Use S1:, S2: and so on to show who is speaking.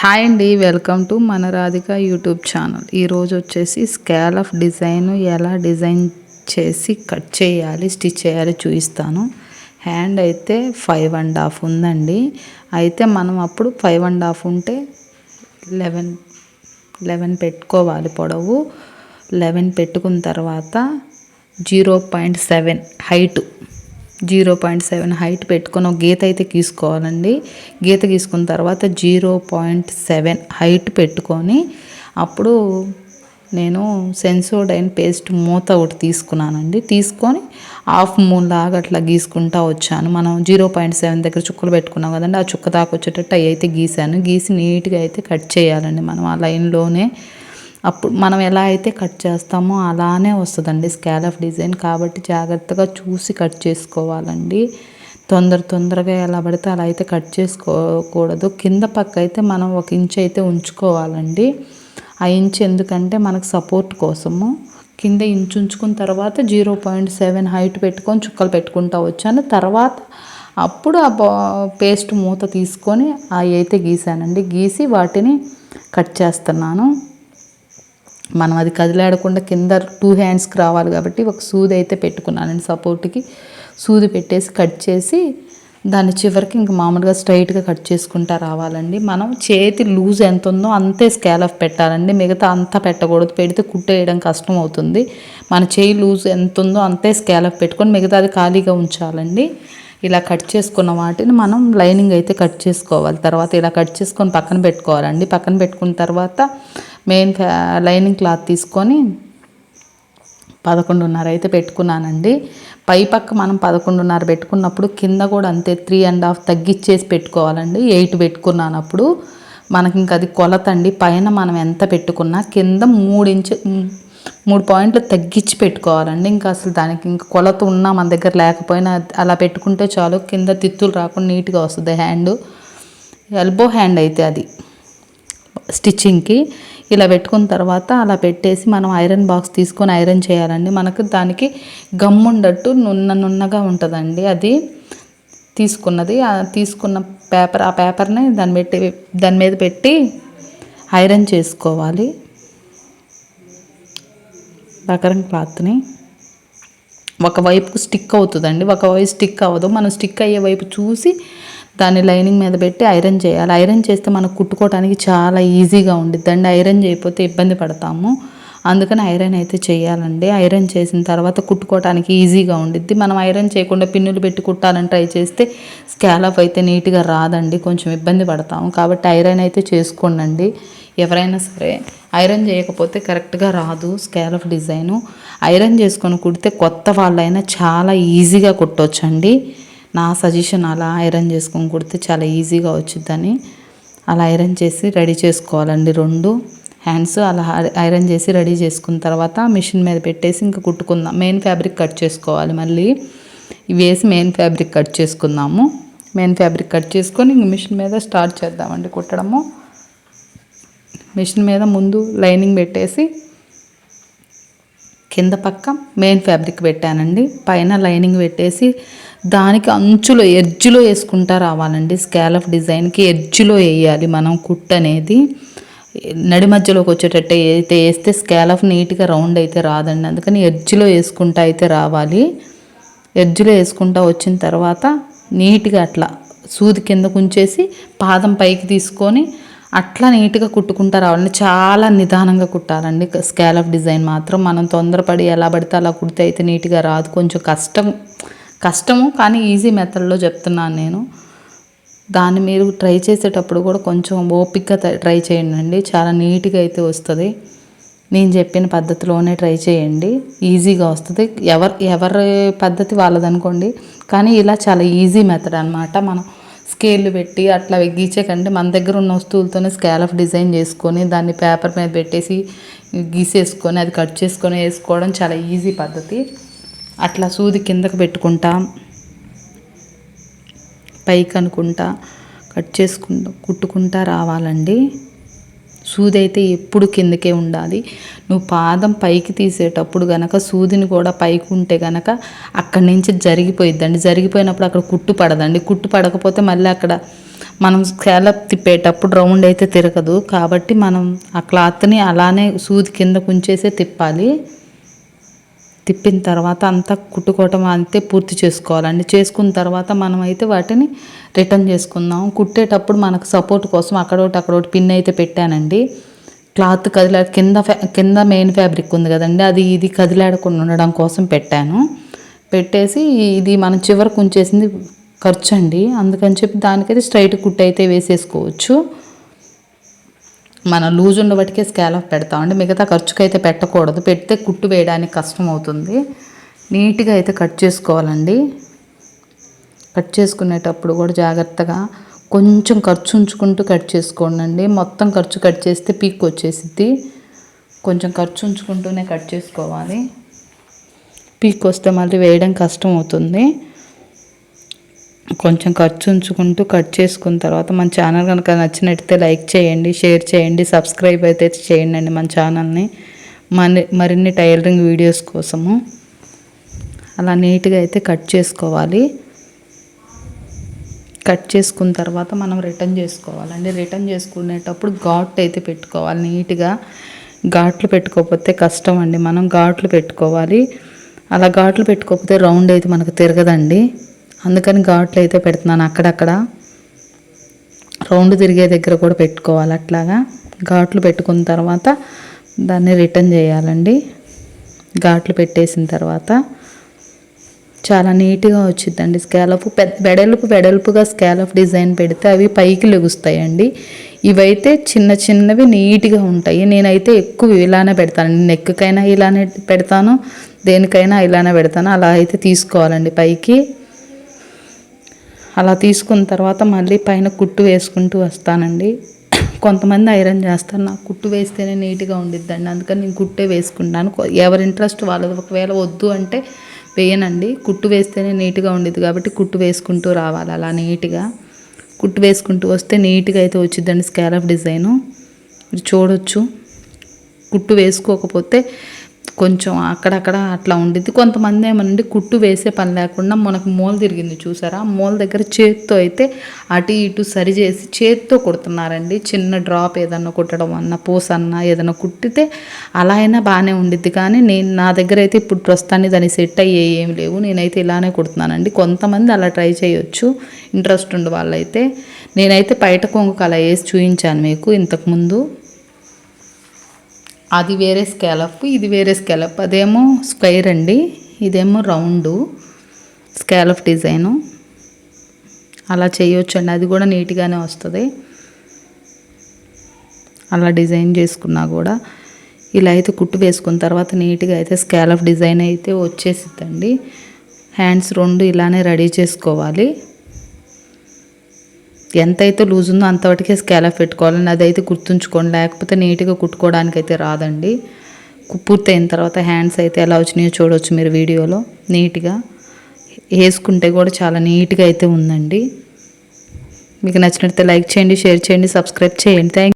S1: Hi అండి welcome to మన Radhika YouTube channel. ఈరోజు వచ్చేసి స్కేల్ ఆఫ్ డిజైన్ ఎలా డిజైన్ చేసి కట్ చేయాలి స్టిచ్ చేయాలి చూపిస్తాను. హ్యాండ్ అయితే ఫైవ్ అండ్ హాఫ్ ఉందండి. అయితే మనం అప్పుడు ఫైవ్ అండ్ హాఫ్ ఉంటే లెవెన్ లెవెన్ పెట్టుకోవాలి పొడవు. లెవెన్ పెట్టుకున్న తర్వాత zero point seven height zero point seven height పెట్టుకొని ఒక గీత అయితే గీసుకోవాలండి. గీత గీసుకున్న తర్వాత జీరో పాయింట్ సెవెన్ హైట్ పెట్టుకొని అప్పుడు నేను సెన్సోడైన్ పేస్ట్ మూత ఒకటి తీసుకున్నానండి. తీసుకొని హాఫ్ మూన్ లాగా అట్లా గీసుకుంటా వచ్చాను. మనం జీరో పాయింట్ సెవెన్ దగ్గర చుక్కలు పెట్టుకున్నాం కదండి. ఆ చుక్క దాకా వచ్చేటట్టు అవి అయితే గీసాను. గీసి నీట్గా అయితే కట్ చేయాలండి మనం ఆ లైన్లోనే. అప్పుడు మనం ఎలా అయితే కట్ చేస్తామో అలానే వస్తుందండి స్కాలఫ్ డిజైన్ కాబట్టి జాగ్రత్తగా చూసి కట్ చేసుకోవాలండి. తొందర తొందరగా ఎలా పడితే అలా అయితే కట్ చేసుకోకూడదు. కింద పక్క అయితే మనం ఒక ఇంచ్ అయితే ఉంచుకోవాలండి. ఆ ఇంచ్ ఎందుకంటే మనకు సపోర్ట్ కోసము. కింద ఇంచు ఉంచుకున్న తర్వాత జీరో పాయింట్ సెవెన్ హైట్ పెట్టుకొని చుక్కలు పెట్టుకుంటా వచ్చాను. తర్వాత అప్పుడు ఆ పేస్ట్ మూత తీసుకొని అవి అయితే గీసానండి. గీసి వాటిని కట్ చేస్తున్నాను. మనం అది కదిలాడకుండా కింద టూ హ్యాండ్స్కి రావాలి కాబట్టి ఒక సూది అయితే పెట్టుకున్నానండి సపోర్ట్కి సూది పెట్టేసి కట్ చేసి దాని చివరికి ఇంక మామూలుగా స్ట్రైట్గా కట్ చేసుకుంటా రావాలండి. మనం చేతి లూజ్ ఎంత ఉందో అంతే స్కేల్ ఆఫ్ పెట్టాలండి. మిగతా అంతా పెట్టకూడదు. పెడితే కుట్టేయడం కష్టం అవుతుంది. మన చేయి లూజ్ ఎంత ఉందో అంతే స్కేల్ ఆఫ్ పెట్టుకొని మిగతాది ఖాళీగా ఉంచాలండి. ఇలా కట్ చేసుకున్న వాటిని మనం లైనింగ్ అయితే కట్ చేసుకోవాలి. తర్వాత ఇలా కట్ చేసుకొని పక్కన పెట్టుకోవాలండి. పక్కన పెట్టుకున్న తర్వాత మెయిన్ లైనింగ్ క్లాత్ తీసుకొని పదకొండున్నర అయితే పెట్టుకున్నానండి. పై పక్క మనం పదకొండున్నర పెట్టుకున్నప్పుడు కింద కూడా అంతే త్రీ అండ్ హాఫ్ తగ్గిచ్చేసి పెట్టుకోవాలండి. ఎయిట్ పెట్టుకున్నానప్పుడు మనకి ఇంకా అది కొలత అండి పైన మనం ఎంత పెట్టుకున్నా కింద మూడు ఇంచు మూడు పాయింట్లు తగ్గించి పెట్టుకోవాలండి. ఇంకా అసలు దానికి ఇంకా కొలత ఉన్నా మన దగ్గర లేకపోయినా అలా పెట్టుకుంటే చాలు. కింద తిత్తులు రాకుండా నీట్గా వస్తుంది హ్యాండ్. ఎల్బో హ్యాండ్ అయితే అది. స్టిచ్చింగ్కి ఇలా పెట్టుకున్న తర్వాత అలా పెట్టేసి మనం ఐరన్ బాక్స్ తీసుకొని ఐరన్ చేయాలండి. మనకు దానికి గమ్ముండట్టు నున్న నున్నగా ఉంటుందండి. అది తీసుకున్నది. తీసుకున్న పేపర్ ఆ పేపర్ని దాన్ని పెట్టి దాని మీద పెట్టి ఐరన్ చేసుకోవాలి. బకరం క్లాత్ని. ఒకవైపు స్టిక్ అవుతుందండి. ఒకవైపు స్టిక్ అవ్వదు. మనం స్టిక్ అయ్యే వైపు చూసి దాన్ని లైనింగ్ మీద పెట్టి ఐరన్ చేయాలి. ఐరన్ చేస్తే మనకు కుట్టుకోవడానికి చాలా ఈజీగా ఉండిద్దండి ఐరన్ చేయకపోతే ఇబ్బంది పడతాము. అందుకని ఐరన్ అయితే చేయాలండి. ఐరన్ చేసిన తర్వాత కుట్టుకోవడానికి ఈజీగా ఉండిద్ది. మనం ఐరన్ చేయకుండా పిన్నులు పెట్టి కుట్టాలని ట్రై చేస్తే స్కాలప్ అయితే నీట్గా రాదండి. కొంచెం ఇబ్బంది పడతాము. కాబట్టి ఐరన్ అయితే చేసుకోండి ఎవరైనా సరే ఐరన్ చేయకపోతే కరెక్ట్గా రాదు స్కాలప్ డిజైను. ఐరన్ చేసుకొని కుడితే కొత్త వాళ్ళైనా చాలా ఈజీగా కుట్టొచ్చండి. నా సజెషన్ అలా ఐరన్ చేసుకొని కుడితే చాలా ఈజీగా వచ్చిద్దని. అలా ఐరన్ చేసి రెడీ చేసుకోవాలండి రెండు. హ్యాండ్స్ అలా ఐరన్ చేసి రెడీ చేసుకున్న తర్వాత మిషన్ మీద పెట్టేసి ఇంకా కుట్టుకుందాం. మెయిన్ ఫ్యాబ్రిక్ కట్ చేసుకోవాలి మళ్ళీ. ఇవి వేసి మెయిన్ ఫ్యాబ్రిక్ కట్ చేసుకుందాము. మెయిన్ ఫ్యాబ్రిక్ కట్ చేసుకొని ఇంక మిషన్ మీద స్టార్ట్ చేద్దామండి కుట్టడము. మిషన్ మీద ముందు లైనింగ్ పెట్టేసి కింద పక్క మెయిన్ ఫ్యాబ్రిక్ పెట్టానండి. పైన లైనింగ్ పెట్టేసి దానికి అంచులో ఎడ్జ్లో వేసుకుంటా రావాలండి. స్కాలఫ్ డిజైన్కి ఎడ్జ్లో వేయాలి మనం కుట్ అనేది. నడి మధ్యలోకి వచ్చేటట్టు అయితే వేస్తే స్కాలఫ్ నీట్గా రౌండ్ అయితే రాదండి. అందుకని ఎడ్జ్లో వేసుకుంటా అయితే రావాలి. ఎడ్జ్లో వేసుకుంటా వచ్చిన తర్వాత నీట్గా అట్లా సూది కింద ఉంచేసి పాదం పైకి తీసుకొని అట్లా నీట్గా కుట్టుకుంటా రావాలండి. చాలా నిదానంగా కుట్టాలండి. స్కాలప్ డిజైన్ మాత్రం మనం తొందరపడి ఎలా పడితే అలా కుడితే అయితే నీట్గా రాదు. కొంచెం కష్టం కష్టము కానీ ఈజీ మెథడ్లో చెప్తున్నాను నేను. దాన్ని మీరు ట్రై చేసేటప్పుడు కూడా కొంచెం ఓపిక్గా ట్రై చేయండి చాలా నీట్గా అయితే వస్తుంది. నేను చెప్పిన పద్ధతిలోనే ట్రై చేయండి. ఈజీగా వస్తుంది. ఎవరు ఎవరి పద్ధతి వాళ్ళదనుకోండి. కానీ ఇలా చాలా ఈజీ మెథడ్ అనమాట మనం స్కేళ్ళు పెట్టి అట్లా గీచే కంటే మన దగ్గర ఉన్న వస్తువులతోనే స్కేల్ ఆఫ్ డిజైన్ చేసుకొని దాన్ని పేపర్ మీద పెట్టేసి గీసేసుకొని అది కట్ చేసుకొని వేసుకోవడం చాలా ఈజీ పద్ధతి. అట్లా సూది కిందకు పెట్టుకుంటా పైకి అనుకుంటా కట్ చేసుకుంటా కుట్టుకుంటా రావాలండి. సూది అయితే ఎప్పుడు కిందకే ఉండాలి. నువ్వు పాదం పైకి తీసేటప్పుడు గనక సూదిని కూడా పైకి ఉంటే గనక అక్కడి నుంచి జరిగిపోయిద్దండి. జరిగిపోయినప్పుడు అక్కడ కుట్టు పడదండి. కుట్టు పడకపోతే మళ్ళీ అక్కడ మనం స్కాలప్ తిప్పేటప్పుడు రౌండ్ అయితే తిరగదు. కాబట్టి మనం ఆ క్లాత్ని అలానే సూది కింద కుంచేసే తిప్పాలి. తిప్పిన తర్వాత అంతా కుట్టుకోవటం అంతే పూర్తి చేసుకోవాలండి. చేసుకున్న తర్వాత మనం అయితే వాటిని రిటర్న్ చేసుకుందాం. కుట్టేటప్పుడు మనకు సపోర్ట్ కోసం అక్కడొకటి అక్కడొకటి పిన్ అయితే పెట్టానండి. క్లాత్ కదిలా కింద ఫ్యా- కింద మెయిన్ ఫ్యాబ్రిక్ ఉంది కదండి. అది ఇది కదిలాడకుండా ఉండడం కోసం పెట్టాను. పెట్టేసి ఇది మనం చివరకు ఉంచేసింది ఖర్చు అండి. అందుకని చెప్పి దానికైతే స్ట్రైట్ కుట్టు అయితే వేసేసుకోవచ్చు. మన లూజ్ ఉండబట్టికే స్కాలప్ పెడతామండి మిగతా ఖర్చుకు అయితే పెట్టకూడదు. పెడితే కుట్టు వేయడానికి కష్టం అవుతుంది నీట్గా అయితే కట్ చేసుకోవాలండి. కట్ చేసుకునేటప్పుడు కూడా జాగ్రత్తగా కొంచెం ఖర్చు ఉంచుకుంటూ కట్ చేసుకోండి మొత్తం ఖర్చు కట్ చేస్తే పీక్ వచ్చేసిద్ది. కొంచెం ఖర్చు ఉంచుకుంటూనే కట్ చేసుకోవాలి. పీక్ వస్తే మళ్ళీ వేయడం కష్టం అవుతుంది కొంచెం ఖర్చు ఉంచుకుంటూ కట్ చేసుకున్న తర్వాత మన ఛానల్ కనుక నచ్చినట్టయితే లైక్ చేయండి షేర్ చేయండి సబ్స్క్రైబ్ అయితే చేయండి మన ఛానల్ని. మన మరిన్ని టైలరింగ్ వీడియోస్ కోసము. అలా నీట్గా అయితే కట్ చేసుకోవాలి. కట్ చేసుకున్న తర్వాత మనం రిటర్న్ చేసుకోవాలండి. రిటర్న్ చేసుకునేటప్పుడు ఘాట్ అయితే పెట్టుకోవాలి నీట్గా. ఘాట్లు పెట్టుకోకపోతే కష్టం అండి మనం ఘాట్లు పెట్టుకోవాలి. అలా ఘాట్లు పెట్టుకోకపోతే రౌండ్ అయితే మనకు తిరగదండి. అందుకని ఘాట్లు అయితే పెడుతున్నాను అక్కడక్కడ. రౌండ్ తిరిగే దగ్గర కూడా పెట్టుకోవాలి అట్లాగా. ఘాట్లు పెట్టుకున్న తర్వాత దాన్ని రిటర్న్ చేయాలండి. ఘాట్లు పెట్టేసిన తర్వాత చాలా నీట్గా వచ్చిందండి స్కాలప్. పెద్ద వెడల్పు వెడల్పుగా స్కాలప్ డిజైన్ పెడితే అవి పైకి లెగుస్తాయండి. ఇవైతే చిన్న చిన్నవి నీట్గా ఉంటాయి. నేనైతే ఎక్కువ ఇలానే పెడతాను. నెక్కకైనా ఇలానే పెడతాను దేనికైనా ఇలానే పెడతాను. అలా అయితే తీసుకోవాలండి పైకి. అలా తీసుకున్న తర్వాత మళ్ళీ పైన కుట్టు వేసుకుంటూ వస్తానండి. కొంతమంది ఐరన్ చేస్తారు. నాకు కుట్టు వేస్తేనే నీట్గా ఉండిద్దండి. అందుకని నేను కుట్టే వేసుకుంటాను. ఎవరి ఇంట్రెస్ట్ వాళ్ళది. ఒకవేళ వద్దు అంటే వేయనండి. కుట్టు వేస్తేనే నీట్గా ఉండేది కాబట్టి కుట్టు వేసుకుంటూ రావాలి అలా నీట్గా. కుట్టు వేసుకుంటూ వస్తే నీట్గా అయితే వచ్చిద్దండి స్కాలప్ డిజైను. మీరు చూడొచ్చు. కుట్టు వేసుకోకపోతే కొంచెం అక్కడక్కడ అట్లా ఉండిద్ది. కొంతమంది ఏమనండి కుట్టు వేసే పని లేకుండా మనకు మూల తిరిగింది చూసారా? మూల దగ్గర చేత్తో అయితే అటు ఇటు సరి చేసి చేత్తో కుడుతున్నారండి. చిన్న డ్రాప్ ఏదన్నా కుట్టడం అన్న పూస అన్న ఏదైనా కుట్టితే అలా అయినా బాగానే ఉండిద్ది. కానీ నేను నా దగ్గర అయితే ఇప్పుడు ప్రస్తుతాన్ని దాన్ని సెట్ అయ్యే ఏం లేవు. నేనైతే ఇలానే కుడుతున్నానండి. కొంతమంది అలా ట్రై చేయొచ్చు. ఇంట్రెస్ట్ ఉండే వాళ్ళైతే నేనైతే బయట కొంగుకు అలా వేసి చూపించాను మీకు ఇంతకుముందు అది వేరే స్కాలప్ ఇది వేరే స్కాలప్ అదేమో స్క్వైర్ అండి ఇదేమో రౌండు స్కాలప్ డిజైను అలా చేయొచ్చు అండి అది కూడా నీట్గానే వస్తుంది. అలా డిజైన్ చేసుకున్నా కూడా. ఇలా అయితే కుట్టు వేసుకున్న తర్వాత నీట్గా అయితే స్కాలప్ డిజైన్ అయితే వచ్చేసిద్దండి. హ్యాండ్స్ రెండు ఇలానే రెడీ చేసుకోవాలి. ఎంతైతే లూజ్ ఉందో అంతవరకే స్కాలప్ పెట్టుకోవాలని అదైతే గుర్తుంచుకోండి. లేకపోతే నీట్గా కుట్టుకోవడానికి అయితే రాదండి పూర్తయిన తర్వాత హ్యాండ్స్ అయితే ఎలా వచ్చినాయో చూడవచ్చు మీరు వీడియోలో. నీట్గా వేసుకుంటే కూడా చాలా నీట్గా అయితే ఉందండి. మీకు నచ్చినట్లయితే లైక్ చేయండి షేర్ చేయండి సబ్స్క్రైబ్ చేయండి. థ్యాంక్